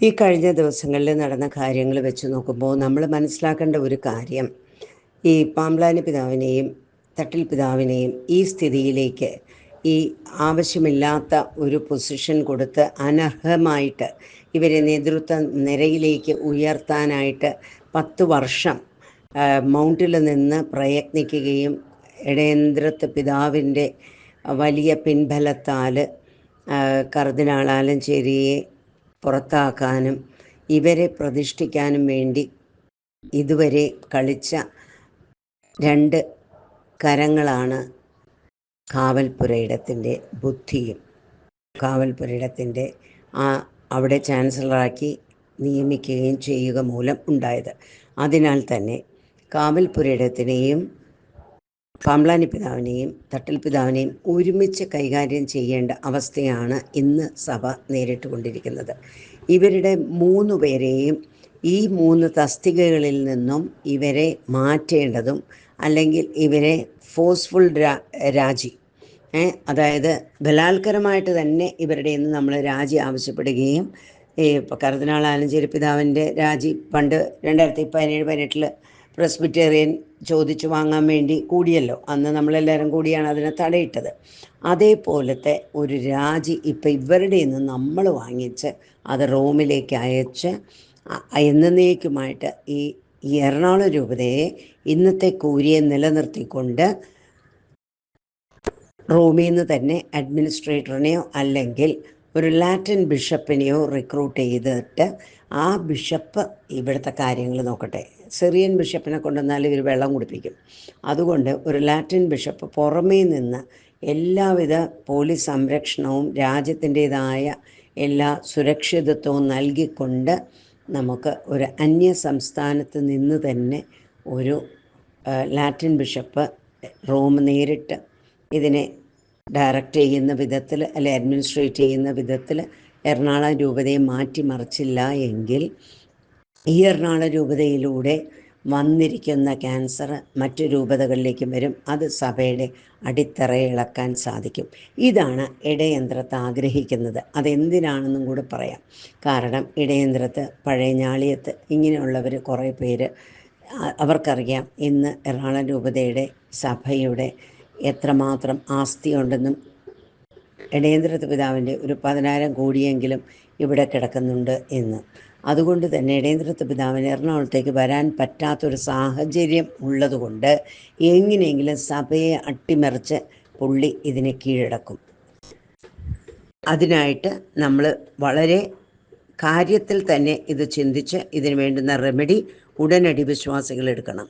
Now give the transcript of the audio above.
ഈ കഴിഞ്ഞ ദിവസങ്ങളിൽ നടന്ന കാര്യങ്ങൾ വെച്ച് നോക്കുമ്പോൾ നമ്മൾ മനസ്സിലാക്കേണ്ട ഒരു കാര്യം ഈ പാമ്പ്ലാനി പിതാവിനെയും തട്ടിൽ പിതാവിനെയും ഈ സ്ഥിതിയിലേക്ക് ഈ ആവശ്യമില്ലാത്ത ഒരു പൊസിഷൻ കൊടുത്ത് അനർഹമായിട്ട് ഇവരെ നേതൃത്വ നിരയിലേക്ക് ഉയർത്താനായിട്ട് പത്ത് വർഷം മൗണ്ടിൽ നിന്ന് പ്രയത്നിക്കുകയും ഇടയന്ത്രത്ത് പിതാവിന്റെ വലിയ പിൻബലത്താൽ കർദിനാൾ ആലഞ്ചേരിയെ പുറത്താക്കാനും ഇവരെ പ്രതിഷ്ഠിക്കാനും വേണ്ടി ഇതുവരെ കളിച്ച രണ്ട് കരങ്ങളാണ് കാവൽപുരയിടത്തിന്റെ ബുദ്ധിയും കാവൽപുരയിടത്തിന്റെ ആ അവിടെ ചാൻസലറാക്കി നിയമിക്കുകയും ചെയ്യുക മൂലം ഉണ്ടായത്. അതിനാൽ തന്നെ കാവൽപുരയിടത്തിനെയും പാമ്പ്ലാനി പിതാവിനെയും തട്ടൽ പിതാവിനെയും ഒരുമിച്ച് കൈകാര്യം ചെയ്യേണ്ട അവസ്ഥയാണ് ഇന്ന് സഭ നേരിട്ടുകൊണ്ടിരിക്കുന്നത് ഇവരുടെ മൂന്ന് പേരെയും ഈ മൂന്ന് തസ്തികകളിൽ നിന്നും ഇവരെ മാറ്റേണ്ടതും അല്ലെങ്കിൽ ഇവരെ ഫോഴ്സ്ഫുൾ രാജി അതായത് ബലാത്കരമായിട്ട് തന്നെ ഇവരുടെ നിന്ന് നമ്മൾ രാജി ആവശ്യപ്പെടുകയും ഈ കർദിനാൾ ആലഞ്ചേരി പിതാവിന്റെ രാജി പണ്ട് രണ്ടായിരത്തി പതിനേഴ് പതിനെട്ടിൽ പ്രസ്ബിറ്റേറിയൻ ചോദിച്ചു വാങ്ങാൻ വേണ്ടി കൂടിയല്ലോ. അന്ന് നമ്മളെല്ലാവരും കൂടിയാണ് അതിനെ തടയിട്ടത്. അതേപോലത്തെ ഒരു രാജി ഇപ്പം ഇവരുടെ നിന്ന് നമ്മൾ വാങ്ങിച്ച് അത് റോമിലേക്ക് അയച്ച് എന്നേക്കുമായിട്ട് ഈ ഈ എറണാകുളം രൂപതയെ ഇന്നത്തെ കൂരിയെ നിലനിർത്തിക്കൊണ്ട് റോമിൽ നിന്ന് തന്നെ അഡ്മിനിസ്ട്രേറ്ററിനെയോ അല്ലെങ്കിൽ ഒരു ലാറ്റിൻ ബിഷപ്പിനെയോ റിക്രൂട്ട് ചെയ്തിട്ട് ആ ബിഷപ്പ് ഇവിടുത്തെ കാര്യങ്ങൾ നോക്കട്ടെ. സിറിയൻ ബിഷപ്പിനെ കൊണ്ടുവന്നാൽ ഇവർ വെള്ളം കുടിപ്പിക്കും. അതുകൊണ്ട് ഒരു ലാറ്റിൻ ബിഷപ്പ് പുറമേ നിന്ന് എല്ലാവിധ പോലീസ് സംരക്ഷണവും രാജ്യത്തിന്റെതായ എല്ലാ സുരക്ഷിതത്വവും നൽകിക്കൊണ്ട് നമുക്ക് ഒരു അന്യ സംസ്ഥാനത്ത് നിന്ന് തന്നെ ഒരു ലാറ്റിൻ ബിഷപ്പ് റോം നേരിട്ട് ഇതിനെ ഡയറക്റ്റ് ചെയ്യുന്ന വിധത്തിൽ അല്ലെ അഡ്മിനിസ്ട്രേറ്റ് ചെയ്യുന്ന വിധത്തിൽ എറണാകുളം രൂപതയെ മാറ്റിമറിച്ചില്ല എങ്കിൽ ഈ എറണാകുളം രൂപതയിലൂടെ വന്നിരിക്കുന്ന ക്യാൻസർ മറ്റു രൂപതകളിലേക്കും വരും. അത് സഭയുടെ അടിത്തറയിളക്കാൻ സാധിക്കും. ഇതാണ് ഇടയന്ത്രത്ത് ആഗ്രഹിക്കുന്നത്. അതെന്തിനാണെന്നും കൂടെ പറയാം. കാരണം ഇടയന്ത്രത്ത് പഴയഞ്ഞാളിയത്ത് ഇങ്ങനെയുള്ളവർ കുറേ പേര് അവർക്കറിയാം ഇന്ന് എറണാകുളം രൂപതയുടെ സഭയുടെ എത്രമാത്രം ആസ്തിയുണ്ടെന്നും ഇടയന്ത്രത്ത് പിതാവിന്റെ ഒരു പതിനായിരം കോടിയെങ്കിലും ഇവിടെ കിടക്കുന്നുണ്ട് എന്ന്. അതുകൊണ്ട് തന്നെ ഇടേന്ദ്രത്ത് പിതാവിന് എറണാകുളത്തേക്ക് വരാൻ പറ്റാത്തൊരു സാഹചര്യം ഉള്ളതുകൊണ്ട് എങ്ങനെയെങ്കിലും സഭയെ അട്ടിമറിച്ച് പുള്ളി ഇതിനെ കീഴടക്കും. അതിനായിട്ട് നമ്മൾ വളരെ കാര്യത്തിൽ തന്നെ ഇത് ചിന്തിച്ച് ഇതിന് വേണ്ടുന്ന റെമഡി ഉടനടി വിശ്വാസികൾ എടുക്കണം.